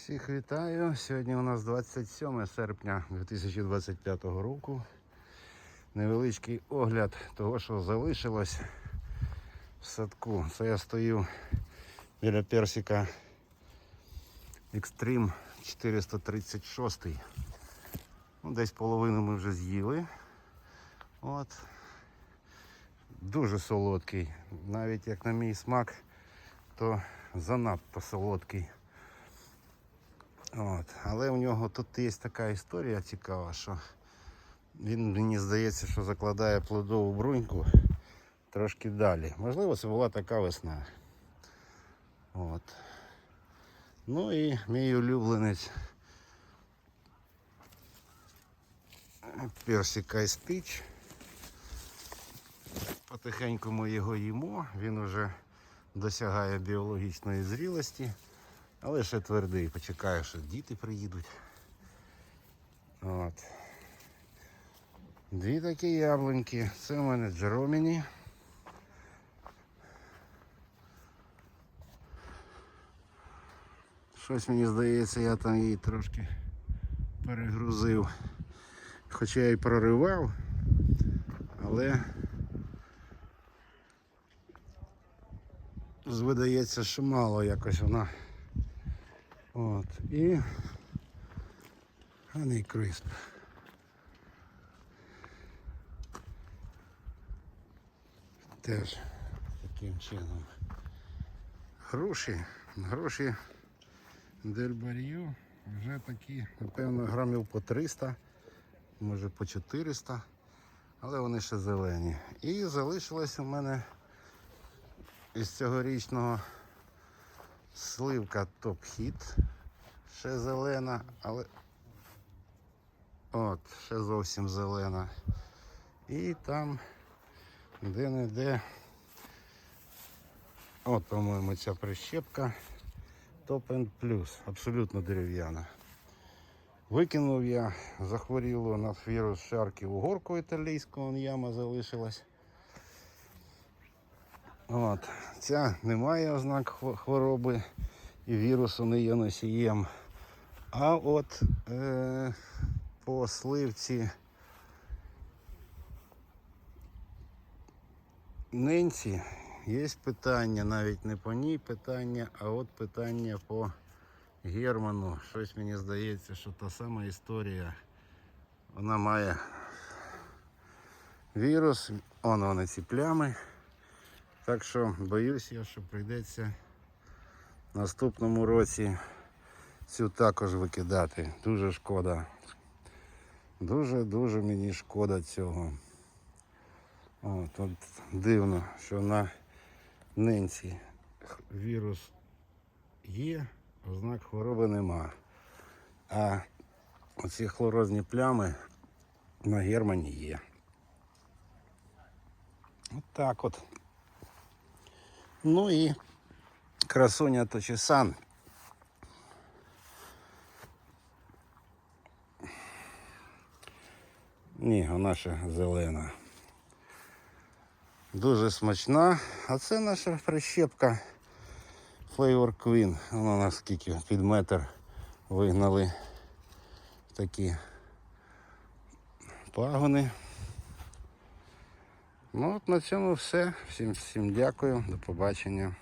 Всіх вітаю. Сьогодні у нас 27 серпня 2025 року. Невеличкий огляд того, що залишилось в садку. Це я стою біля персика Extreme 436. Ну, десь половину ми вже з'їли. От. Дуже солодкий. Навіть як на мій смак, то занадто солодкий. От. Але у нього тут є така історія цікава, що він мені здається, що закладає плодову бруньку трошки далі. Можливо, це була така весна. От. Ну і мій улюбленець персика і спіч. Потихеньку ми його їмо, він вже досягає біологічної зрілості. Але ще твердий, почекаю, що діти приїдуть. От. Дві такі яблуньки. Це у мене Джероміні. Щось мені здається, я там її трошки перегрузив. Хоча я і проривав, але видається, що мало якось вона. От. І Honey Crisp. Теж таким чином. Груші, груші Дель Бар'ю вже такі, напевно, грамів по 300, може по 400, але вони ще зелені. І залишилось у мене із цьогорічного Сливка топ-хіт. Ще зелена, але от, ще зовсім зелена. І там де-не-де. От, по-моєму, ця прищепка Top Plus, абсолютно дерев'яна. Викинув я, захворіло на вірус шарки у горку італійську, он яма залишилась. От. Ця немає ознак хвороби і вірусу не є носієм. А от е, по сливці нинці є питання, навіть не по ній питання, а от питання по Герману. Щось мені здається, що та сама історія. Вона має вірус, он вони ці плями. Так що боюсь я, що прийдеться в наступному році цю також викидати. Дуже шкода. Дуже-дуже мені шкода цього. От, от дивно, що на нинці вірус є, ознак хвороби нема. А оці хлорозні плями на германі є. От так от. Ну і красуня Точесан. Ні, вона ще зелена. Дуже смачна. А це наша прищепка Flavor Queen. Вона нас скільки під метр вигнали такі пагони. Ну от на цьому все. Всім всім дякую. До побачення.